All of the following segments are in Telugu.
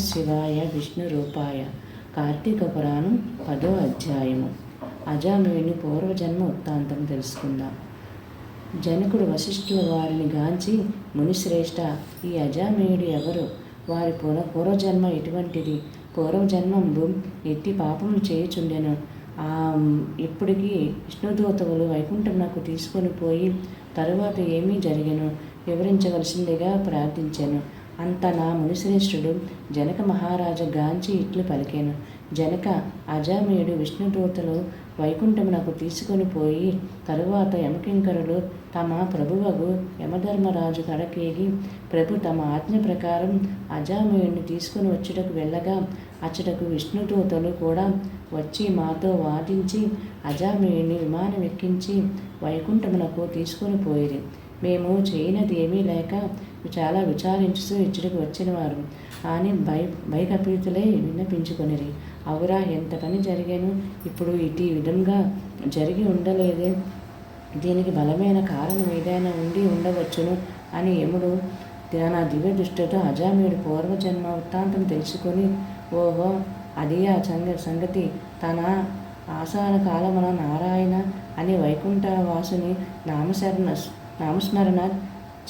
శివాయ విష్ణు రూపాయ. కార్తీక పురాణం పదో అధ్యాయము. అజామేయుని పూర్వజన్మ వృత్తాంతం తెలుసుకుందాం. జనకుడు వశిష్ఠుల వారిని గాంచి మునిశ్రేష్ఠ ఈ అజామేయుడు ఎవరు? వారి పూర్వ పూర్వజన్మ ఎటువంటిది? పూర్వజన్మంబు ఎట్టి పాపం చేయుచుండెను? ఆ ఇప్పటికీ వైకుంఠం నాకు తీసుకొని పోయి తరువాత ఏమీ జరిగను? వివరించవలసిందిగా ప్రార్థించాను. అంత నా మునిశ్రేష్ఠుడు జనక మహారాజు గాంచి ఇట్లు పలికాను. జనక అజామయుడు విష్ణుదూతలు వైకుంఠమునకు తీసుకొని పోయి తరువాత యమకింకరులు తమ ప్రభువగు యమధర్మరాజు కడకేగి ప్రభు తమ ఆజ్ఞ ప్రకారం అజామయుడిని తీసుకుని వచ్చుటకు వెళ్ళగా అచ్చటకు విష్ణుదూతలు కూడా వచ్చి మాతో వాదించి అజామయుడిని విమానం ఎక్కించి వైకుంఠమునకు తీసుకొని పోయిరి. మేము చేయనది ఏమీ లేక చాలా విచారించుతూ ఇచ్చడికి వచ్చినవారు. అని భయ భయకపీతులై విన్నపించుకొనిరి. అవురా ఎంత పని జరిగాను? ఇప్పుడు ఇటు విధంగా జరిగి ఉండలేదే. దీనికి బలమైన కారణం ఏదైనా ఉండి ఉండవచ్చును అని యముడు తన దివ్య దృష్టితో అజామీయుడు పూర్వజన్మ వృత్తాంతం తెలుసుకొని ఓహో అది ఆ సంగ సంగతి. తన ఆసాన కాలమున నారాయణ అని వైకుంఠ వాసుని నామశరణ నామస్మరణ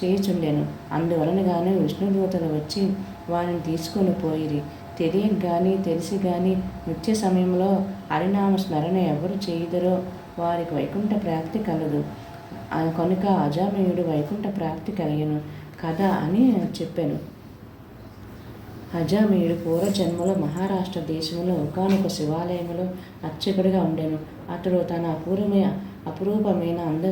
చేయుచుండెను. అందువలనగానే విష్ణుదూతలు వచ్చి వారిని తీసుకొని పోయిరి. తెలియక కానీ తెలిసి కానీ నృత్య సమయంలో హరినామ స్మరణ ఎవరు చేయుదరో వారికి వైకుంఠ ప్రాప్తి కలదు. కనుక అజామయుడు వైకుంఠ ప్రాప్తి కలిగను కథ అని చెప్పాను. అజామయుడు పూర్వజన్మలో మహారాష్ట్ర దేశంలో ఒకనొక శివాలయంలో అర్చకుడిగా ఉండెను. అతడు తన అపూర్వమైన అపురూపమైన అంద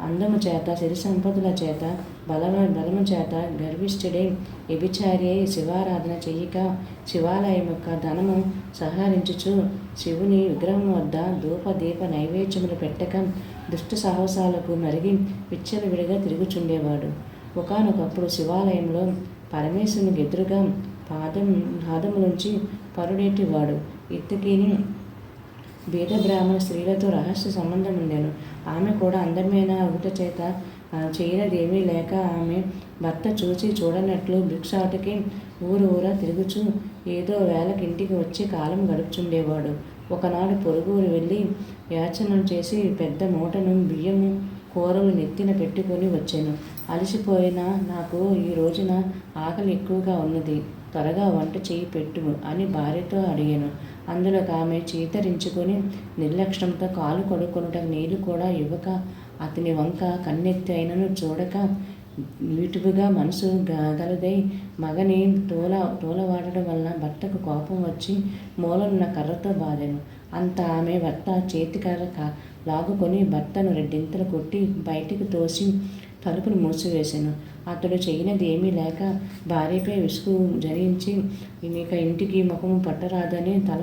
అందము చేత సిరి సంపదల చేత బలమ బలము చేత గర్విష్ఠుడే. వ్యభిచారి శివారాధన చెయ్యక శివాలయం యొక్క ధనము సంహరించుచు శివుని విగ్రహం వద్ద ధూప దీప నైవేద్యములు పెట్టక దుష్ట సాహసాలకు మరిగి విచ్చలవిడిగా తిరుగుచుండేవాడు. ఒకనొకప్పుడు శివాలయంలో పరమేశ్వరునికి ఎదురుగా పాదం పాదము నుంచి పరుడేటివాడు. ఇతకిని బీద బ్రాహ్మణ స్త్రీలతో రహస్య సంబంధం ఉండేను. ఆమె కూడా అందమైన ఒకట చేత చేయనది ఏమీ లేక ఆమె భర్త చూసి చూడనట్లు భిక్షాటకి ఊరు ఊరా తిరుగుచు ఏదో వేళకి ఇంటికి వచ్చి కాలం గడుపుచుండేవాడు. ఒకనాడు పొరుగురు వెళ్ళి యాచనం చేసి పెద్ద మూటను బియ్యము కూరలు నెత్తిన పెట్టుకొని వచ్చాను. అలసిపోయిన నాకు ఈ రోజున ఆకలి ఎక్కువగా ఉన్నది. త్వరగా వంట చేయి పెట్టు అని భార్యతో అడిగాను. అందులో ఆమె చీతరించుకొని నిర్లక్ష్యంతో కాలు కొడుకొనుటకు నీళ్ళు కూడా ఇవ్వక అతని వంక కన్నెత్తి అయినను చూడక వీటుగా మనసు గలదై మగని తోల తోలవాడడం వలన భర్తకు కోపం వచ్చి మూలనున్న కర్రతో బాధను అంత ఆమె భర్త చేతికర్ర లాగుకొని భర్తను రెండింతలు కొట్టి బయటికి తోసి తలుపును మూసివేశాను. అతడు చేయనిది ఏమీ లేక భార్యపై విసుగు జరించి ఇక ఇంటికి ముఖము పట్టరాదని తల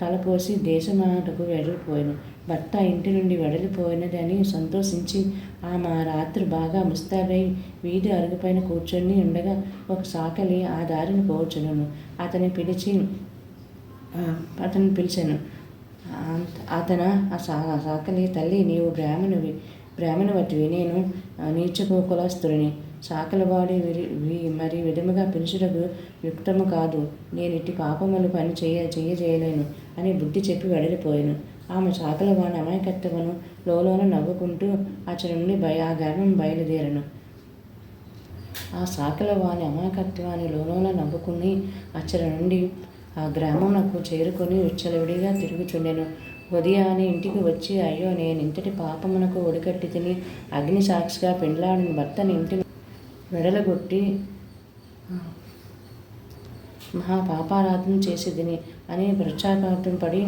తలపోసి దేశమాటకు వెడలిపోయాను. భర్త ఇంటి నుండి వెడలిపోయినదని సంతోషించి ఆమె రాత్రి బాగా ముస్తాబై వీధి అరుగుపైన కూర్చొని ఉండగా ఒక సాకలి ఆ దారిని పోవచ్చును అతని పిలిచి అతను పిలిచాను. అతను? ఆ సా సాకలి తల్లి నీవు బ్రాహ్మణువి బ్రాహ్మణవతివి నేను నీచకు కులస్తుడిని సాకలవాడి విరి మరి విధముగా పిలుచుటకు యుక్తము కాదు. నేను ఇట్టి పాపములు పని చేయ చేయలేను అని బుద్ధి చెప్పి వెడలిపోయాను. ఆమె చాకలవాణి అమాయకత్వమును లోలోన నవ్వుకుంటూ అతని నుండి భయ ఆ గర్వం బయలుదేరను. ఆ సాకలవాణి అమాయకత్వాన్ని లోలోన నవ్వుకుని అచ్చరి నుండి ఆ గ్రామమునకు చేరుకొని ఉచ్చలవిడిగా తిరుగుచుండెను. ఉదయాన్నే ఇంటికి వచ్చి అయ్యో నేను ఇంతటి పాపమునకు ఒడికట్టి తిని అగ్ని సాక్షిగా పెండ్లాడిన. భర్తని ఇంటిని వెడలగొట్టి మహా పాపారాధన చేసేదిని అని పశ్చాత్తాపం పడి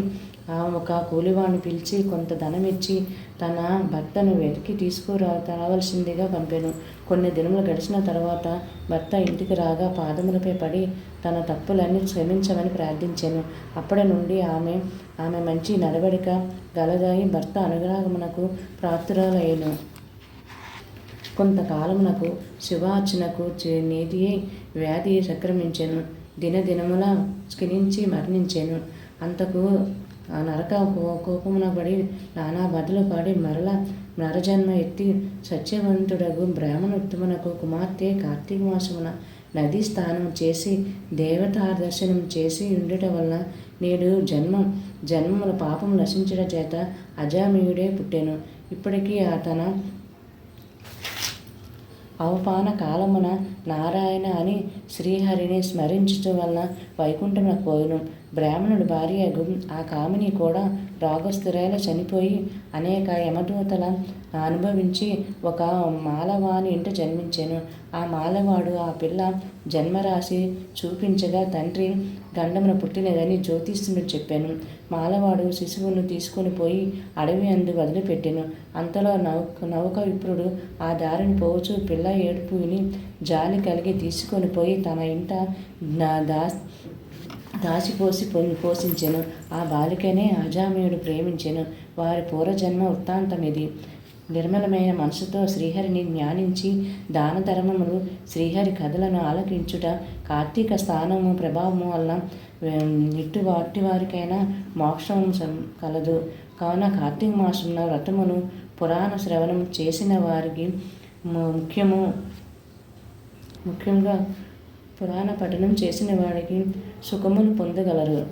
ఒక కూలివాణ్ణి పిలిచి కొంత ధనం ఇచ్చి తన భర్తను వెతికి తీసుకురా రావాల్సిందిగా పంపాను. కొన్ని దినములు గడిచిన తర్వాత భర్త ఇంటికి రాగా పాదములపై పడి తన తప్పులన్నీ క్షమించమని ప్రార్థించాను. అప్పటి నుండి ఆమె ఆమె మంచి నడవడిక గలదాయి భర్త అనుగ్రహమునకు ప్రాప్తురాలయ్యాను. కొంతకాలమునకు శివార్చనకు నీతియే వ్యాధి సంక్రమించెను. దినదినముల క్షీణించి మరణించాను. అంతకు ఆ నరక కోపమున పడి నానా బదులు పడి మరల నరజన్మ ఎత్తి సత్యవంతుడగు బ్రాహ్మణోత్తమునకు కుమార్తె కార్తీక మాసమున నదీ స్నానం చేసి దేవతా దర్శనం చేసి ఉండటం వలన నేడు జన్మ జన్మముల పాపం నశించడం చేత అజామీయుడే పుట్టెను. ఇప్పటికీ అతను అవపాన కాలమున నారాయణ అని శ్రీహరిని స్మరించటం వలన వైకుంఠమున పోయిను. బ్రాహ్మణుడు భార్యగు ఆ కామిని కూడా రోగస్థిరైన చనిపోయి అనేక యమదూతల అనుభవించి ఒక మాలవాని ఇంట జన్మించాను. ఆ మాలవాడు ఆ పిల్ల జన్మరాశి చూపించగా తండ్రి గండమున పుట్టినదని జ్యోతిష్యుడు చెప్పాను. మాలవాడు శిశువును తీసుకొని పోయి అడవి అందు వదిలిపెట్టాను. అంతలో నౌక నౌక విప్రుడు ఆ దారిని పోవచ్చు పిల్ల ఏడుపుని జాలి కలిగి తీసుకొని పోయి తన ఇంట దాస్ దాచిపోసి పోషించెను ఆ బాలికనే అజామయుడు ప్రేమించెను. వారి పూర్వజన్మ వృత్తాంతం ఇది నిర్మలమైన మనసుతో శ్రీహరిని జ్ఞానించి దాన ధర్మములు శ్రీహరి కథలను ఆలకించుట కార్తీక స్థానము ప్రభావము వల్ల ఇటు వాటి వారికైనా మోక్షం కలదు. కావున కార్తీక మాసంలో వ్రతమును పురాణ శ్రవణం చేసిన వారికి ముఖ్యము ముఖ్యంగా పురాణ పఠనం చేసిన వాడికి సుఖమును పొందగలరు.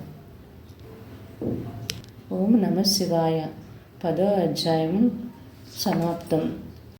ఓం నమ శివాయ. పదో అధ్యాయం సమాప్తం.